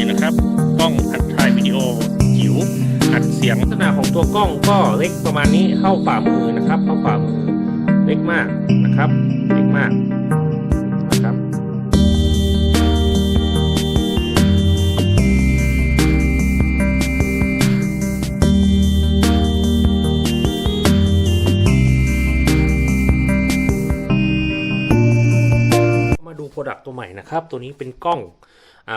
นี่นะครับ กล้องอัดถ่ายวิดีโอจิ๋วอัดเสียงลักษณะของตัวกล้องก็เล็กประมาณนี้เข้าฝ่ามือนะครับ เข้าฝ่ามือเล็กมากนะครับเล็กมากนะครับมาดูโปรดักต์ตัวใหม่นะครับ ตัวนี้เป็นกล้อง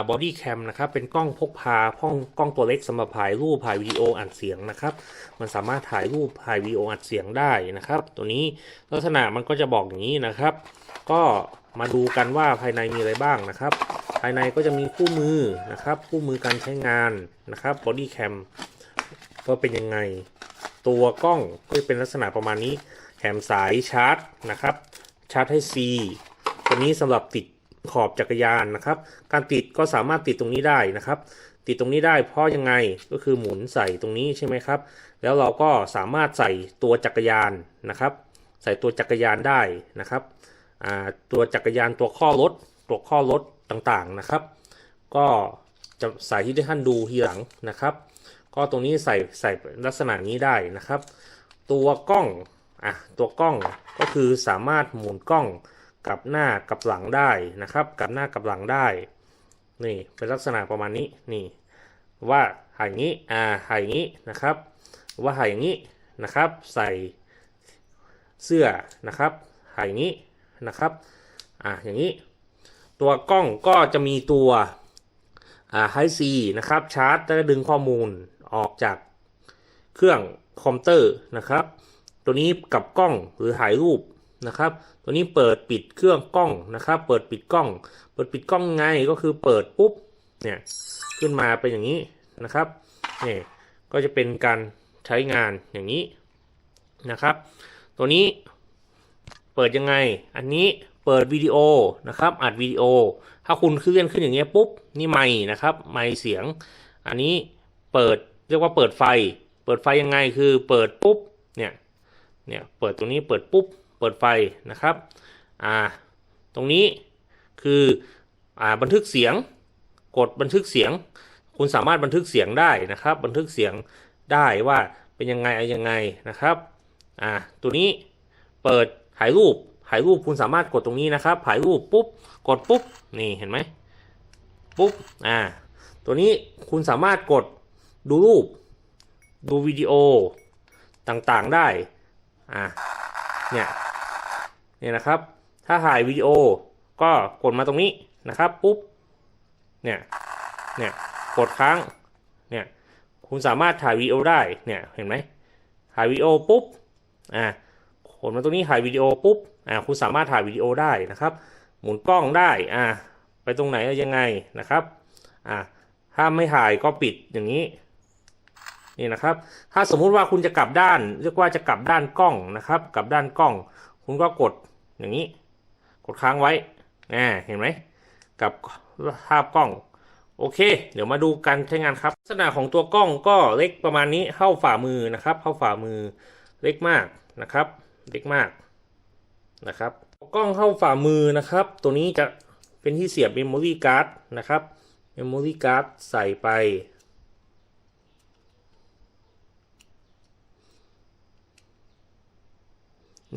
บอดี้แคมนะครับเป็นกล้องพกพาพ้องกล้องตัวเล็กสำหรับถ่ายรูปถ่ายวิดีโออัดเสียงนะครับมันสามารถถ่ายรูปถ่ายวิดีโออัดเสียงได้นะครับ ตัวนี้ลักษณะมันก็จะบอกอย่างนี้นะครับ ก็มาดูกันว่าภายในมีอะไรบ้างนะครับ ภายในก็จะมีคู่มือนะครับ คู่มือการใช้งานนะครับบอดี้แคมก็เป็นยังไง ตัวกล้องก็จะเป็นลักษณะประมาณนี้แถมสายชาร์จนะครับชาร์จให้ C ตัวนี้สำหรับติด ขอบจักรยานนะครับ การติดก็สามารถติดตรงนี้ได้นะครับ ติดตรงนี้ได้เพราะยังไงก็คือหมุนใส่ตรงนี้ใช่ไหมครับ แล้วเราก็สามารถใส่ตัวจักรยานนะครับ ใส่ตัวจักรยานได้นะครับตัวจักรยานตัวข้อรถตัวข้อรถต่างๆนะครับ ก็จะใส่ที่ท่านดูทีหลังนะครับ ก็ตรงนี้ใส่ใส่ลักษณะนี้ได้นะครับ ตัวกล้องอะตัวกล้องก็คือสามารถหมุนกล้อง กลับหน้ากลับหลังได้นะครับกลับหน้ากลับหลังได้นี่เป็นลักษณะประมาณนี้นี่ว่าหายงนี้อ่าหายงนี้นะครับ ว่าหายงนี้นะครับ ใส่เสื้อนะครับหายงนี้นะครับอ่าอย่างนี้ ตัวกล้องก็จะมีตัวอ่าไฮซีนะครับชาร์จแล้วก็ดึงข้อมูลออกจากเครื่องคอมพิวเตอร์นะครับ ตัวนี้กับกล้องหรือถ่ายรูป นะครับ ตัวนี้เปิดปิดเครื่องกล้องนะครับ เปิดปิดกล้อง เปิดปิดกล้องไงก็คือเปิดปุ๊บเนี่ยขึ้นมาเป็นอย่างนี้นะครับนี่ก็จะเป็นการใช้งานอย่างนี้นะครับ ตัวนี้เปิดยังไง อันนี้เปิดวิดีโอนะครับ อัดวิดีโอ ถ้าคุณเคลื่อนขึ้นอย่างเงี้ยปุ๊บนี่ไมค์นะครับไมค์เสียง อันนี้เปิดเรียกว่าเปิดไฟ เปิดไฟยังไงคือเปิดปุ๊บเนี่ยเนี่ยเปิดตรงนี้เปิดปุ๊บ ปิดไฟนะครับอ่าตรงนี้คืออ่าบันทึกเสียง กดบันทึกเสียง คุณสามารถบันทึกเสียงได้นะครับ บันทึกเสียงได้ว่าเป็นยังไงอะไรยังไงนะครับอ่าตัวนี้เปิดถ่ายรูปถ่ายรูปคุณสามารถกดตรงนี้นะครับถ่ายรูปปุ๊บกดปุ๊บนี่เห็นไหมปุ๊บอ่าตัวนี้คุณสามารถกดดูรูป ดูวิดีโอต่างๆได้อ่าเนี่ย เนี่ยนะครับ ถ้าถ่ายวิดีโอก็กดมาตรงนี้นะครับปุ๊บเนี่ยเนี่ยกดค้างเนี่ยคุณสามารถถ่ายวิดีโอได้เนี่ยเห็นไหมถ่ายวิดีโอปุ๊บอ่ากดมาตรงนี้ถ่ายวิดีโอปุ๊บอ่าคุณสามารถถ่ายวิดีโอได้นะครับ หมุนกล้องได้อ่าไปตรงไหนยังไงนะครับอ่าถ้าไม่ถ่ายก็ปิดอย่างนี้นี่นะครับ ถ้าสมมุติว่าคุณจะกลับด้าน เรียกว่าจะกลับด้านกล้องนะครับ กลับด้านกล้อง คุณก็กด อย่างนี้ กดค้างไว้อ่าเห็นไหมกับภาพกล้อง โอเค เดี๋ยวมาดูการใช้งานครับ ลักษณะของตัวกล้องก็เล็กประมาณนี้เข้าฝ่ามือนะครับเข้าฝ่ามือเล็กมากนะครับ เล็กมากนะครับ กล้องเข้าฝ่ามือนะครับ ตัวนี้จะเป็นที่เสียบเมมโมรี่การ์ดนะครับเมมโมรี่การ์ดใส่ไป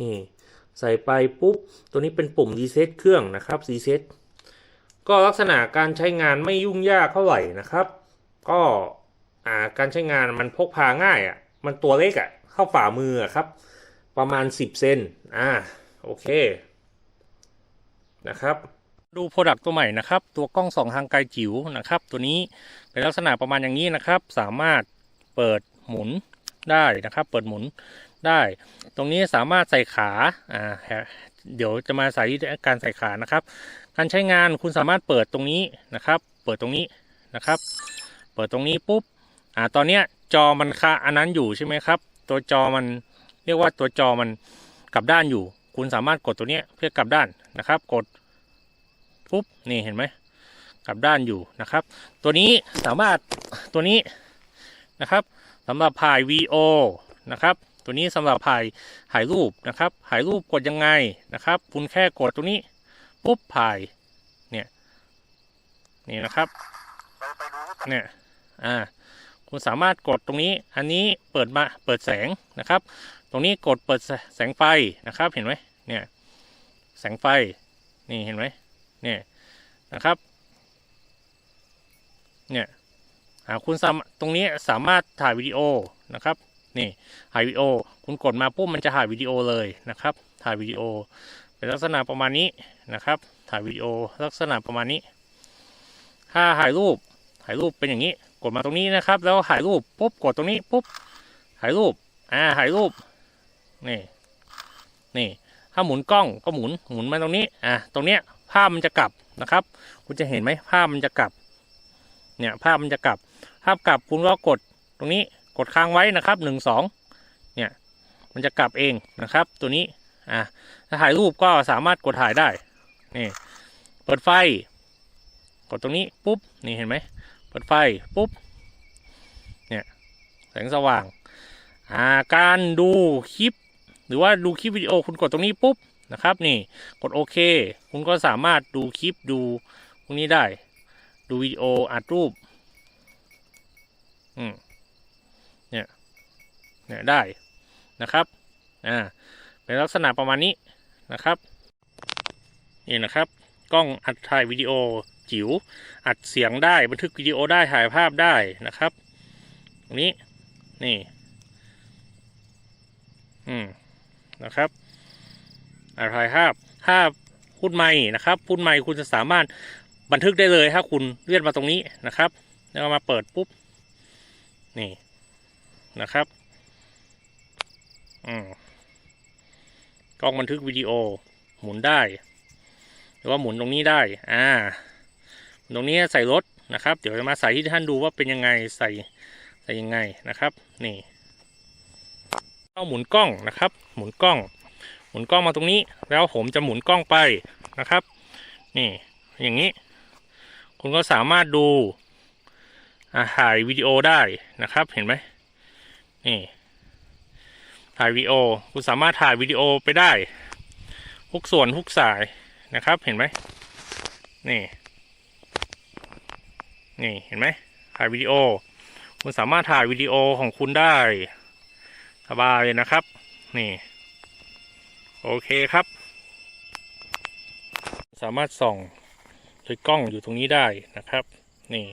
นี่ ใส่ไปปุ๊บ ตัวนี้เป็นปุ่มรีเซ็ตเครื่องนะครับรีเซ็ตก็ลักษณะการใช้งานไม่ยุ่งยากเท่าไหร่นะครับ ก็การใช้งานมันพกพาง่ายอะ่ะ มันตัวเล็กอะ่ะ เข้าฝ่ามืออะครับ ประมาณ 10 เซนอ่าโอเคนะครับดูโปรดักต์ตัวใหม่นะครับ ตัวกล้องสองทางไกลจิ๋วนะครับ ตัวนี้เป็นลักษณะประมาณอย่างนี้นะครับ สามารถเปิดหมุนได้นะครับ เปิดหมุน ได้ ตรงนี้สามารถใส่ขาอ่าเดี๋ยวจะมาใส่การใส่ขานะครับ การใช้งานคุณสามารถเปิดตรงนี้นะครับ เปิดตรงนี้นะครับ เปิดตรงนี้ปุ๊บอ่าตอนเนี้ยจอมันคาอันนั้นอยู่ใช่ไหมครับ ตัวจอมันเรียกว่าตัวจอมันกลับด้านอยู่ คุณสามารถกดตัวเนี้ยเพื่อกลับด้านนะครับ กดปุ๊บนี่เห็นไหมกลับด้านอยู่นะครับ ตัวนี้สามารถตัวนี้นะครับสำหรับถ่ายวีโอนะครับ ตัวนี้สำหรับถ่ายถ่ายรูปนะครับถ่ายรูปกดยังไงนะครับ คุณแค่กดตรงนี้ปุ๊บถ่ายเนี่ยนี่นะครับไปไปดูเนี่ยอ่าคุณสามารถกดตรงนี้ อันนี้เปิดมาเปิดแสงนะครับ ตรงนี้กดเปิดแสงไฟนะครับ เห็นไหมเนี่ยแสงไฟนี่เห็นไหมเนี่ยนะครับเนี่ยคุณสามารถตรงนี้สามารถถ่ายวิดีโอนะครับ นี่ถ่ายวิดีโอ คุณกดมาปุ๊บมันจะถ่ายวิดีโอเลยนะครับ ถ่ายวิดีโอ เป็นลักษณะประมาณนี้นะครับ ถ่ายวิดีโอลักษณะประมาณนี้ ถ้าถ่ายรูป ถ่ายรูปเป็นอย่างนี้ กดมาตรงนี้นะครับ แล้วถ่ายรูปปุ๊บกดตรงนี้ปุ๊บ ถ่ายรูป อ่า ถ่ายรูป นี่ นี่ ถ้าหมุนกล้องก็หมุน หมุนมาตรงนี้ อ่าตรงเนี้ยภาพมันจะกลับนะครับ คุณจะเห็นไหมภาพมันจะกลับ เนี่ย ภาพมันจะกลับ ภาพกลับคุณก็กดตรงนี้ กดค้างไว้นะครับหนึ่งสองเนี่ยมันจะกลับเองนะครับ ตัวนี้อ่าถ้าถ่ายรูปก็สามารถกดถ่ายได้นี่เปิดไฟ กดตรงนี้ปุ๊บนี่เห็นไหมเปิดไฟปุ๊บเนี่ยแสงสว่างอ่าการดูคลิป หรือว่าดูคลิปวิดีโอคุณกดตรงนี้ปุ๊บนะครับนี่กดโอเค คุณก็สามารถดูคลิปดูพวกนี้ได้ ดูวิดีโออัดรูป อืม เนี่ยได้นะครับอ่าเป็นลักษณะประมาณนี้นะครับนี่นะครับกล้องอัดถ่ายวิดีโอจิ๋วอัดเสียงได้บันทึกวิดีโอได้ถ่ายภาพได้นะครับตรงนี้นี่อืมนะครับอัดถ่ายภาพถ้าพูดไม่นะครับพูดไม่คุณจะสามารถบันทึกได้เลยถ้าคุณเลื่อนมาตรงนี้นะครับ แล้วมาเปิดปุ๊บนี่นะครับ กล้องบันทึกวิดีโอ หมุนได้ หรือว่าหมุนตรงนี้ได้ อ่า ตรงนี้ใส่รถนะครับ เดี๋ยวจะมาใส่ที่ท่านดูว่าเป็นยังไงใส่ใส่ยังไงนะครับ นี่ก็หมุนกล้องนะครับ หมุนกล้อง หมุนกล้องมาตรงนี้ แล้วผมจะหมุนกล้องไปนะครับ นี่ อย่างนี้ คุณก็สามารถดูถ่ายวิดีโอได้นะครับ เห็นไหมนี่ ถ่ายวิดีโอคุณสามารถถ่ายวิดีโอไปได้ทุกส่วนทุกสายนะครับเห็นไหมนี่ นี่เห็นไหมถ่ายวิดีโอ คุณสามารถถ่ายวิดีโอของคุณได้สบายเลยนะครับ นี่ โอเคครับ สามารถส่องโดยกล้องอยู่ตรงนี้ได้นะครับ นี่